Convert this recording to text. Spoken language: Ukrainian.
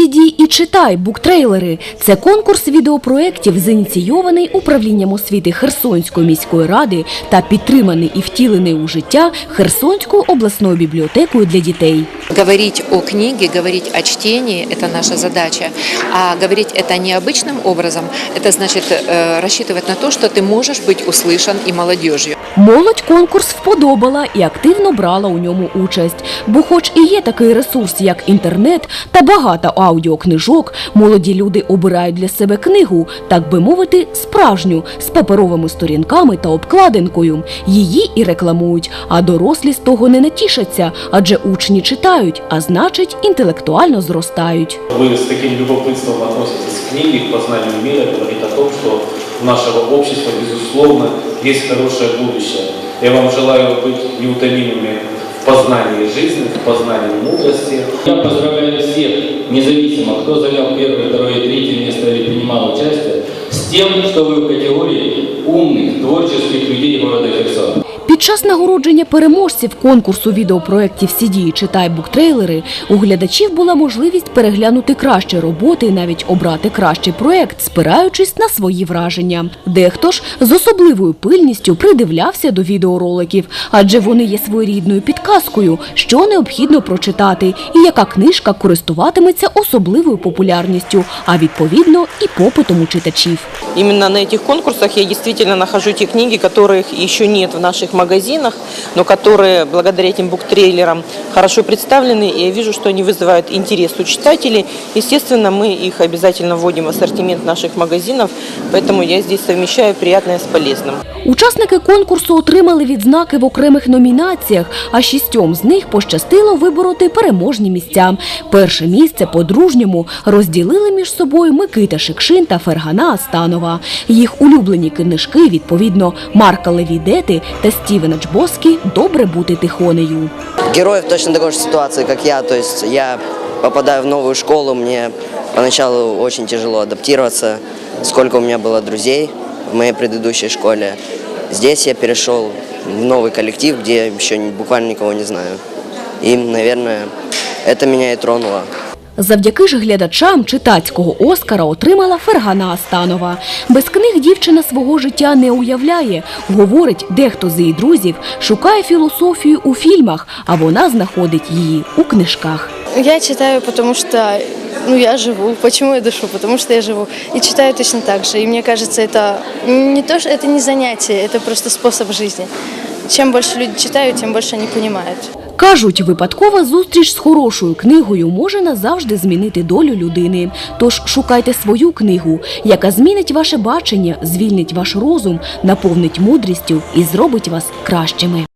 Сіді і читай буктрейлери. Це конкурс відеопроєктів, зініційований управлінням освіти Херсонської міської ради та підтриманий і втілений у життя Херсонською обласною бібліотекою для дітей. Говорить о книге, говорить о чтении – это наша задача. А говорить это необычным образом – это значит э, рассчитывать на то, что ты можешь быть услышан и молодежью. Молодь конкурс вподобала і активно брала у ньому участь. Бо, хоч і є такий ресурс, як інтернет та багато аудіокнижок, молоді люди обирають для себе книгу, так би мовити, справжню, з паперовими сторінками та обкладинкою. Її і рекламують, а дорослі з того не натішаться, адже учні читають, а значить, інтелектуально зростають. Вы с таким любопытством относитесь к книге, к познанию мира, говорит о том, что у нашего общества, безусловно, есть хорошее будущее. Я вам желаю быть неутомимыми в познании жизни, в познании мудрости. Я поздравляю всех, независимо, кто занял первое, второе и третье место или принимал участие, с тем, что вы в категории Під час нагородження переможців конкурсу відеопроєктів «Сіді і читай буктрейлери у глядачів була можливість переглянути кращі роботи і навіть обрати кращий проєкт, спираючись на свої враження. Дехто ж з особливою пильністю придивлявся до відеороликів, адже вони є своєрідною підказкою, що необхідно прочитати, і яка книжка користуватиметься особливою популярністю, а відповідно і попитом у читачів. Именно на этих конкурсах я действительно нахожу те книги, которых еще нет в наших магазинах, но которые благодаря этим буктрейлерам хорошо представлены, и я вижу, что они вызывают интерес у читателей. Естественно, мы их обязательно вводим в ассортимент наших магазинов, поэтому я здесь совмещаю приятное с полезным. Учасники конкурсу отримали відзнаки в окремих номінаціях, а шістьом з них пощастило вибороти переможні місця. Перше місце по-дружньому розділили між собою Микита Шикшин та Фергана Астанова. Їх улюблені книжки, відповідно, Марка Левідети та Стівена Чбоскі «Добре бути тихонею». Герой в точно такой же ситуации, как я. То есть я попадаю в новую школу, мне поначалу очень тяжело адаптироваться. Сколько у меня было друзей в моей предыдущей школе. Здесь я перешел в новый коллектив, где я еще не- буквально никого не знаю. И, наверное, это меня и тронуло. Завдяки ж глядачам читацького Оскара отримала Фергана Астанова. Без книг дівчина свого життя не уявляє. Говорить, дехто з її друзів шукає філософію у фільмах, а вона знаходить її у книжках. Я читаю, потому что ну, я живу. Почему я дышу? Потому что я живу. И читаю точно так же. И мне кажется, это не то, что это не занятие, это просто способ жизни. Чем больше люди читают, тем больше они понимают. Кажуть, випадкова зустріч з хорошою книгою може назавжди змінити долю людини. Тож шукайте свою книгу, яка змінить ваше бачення, звільнить ваш розум, наповнить мудрістю і зробить вас кращими.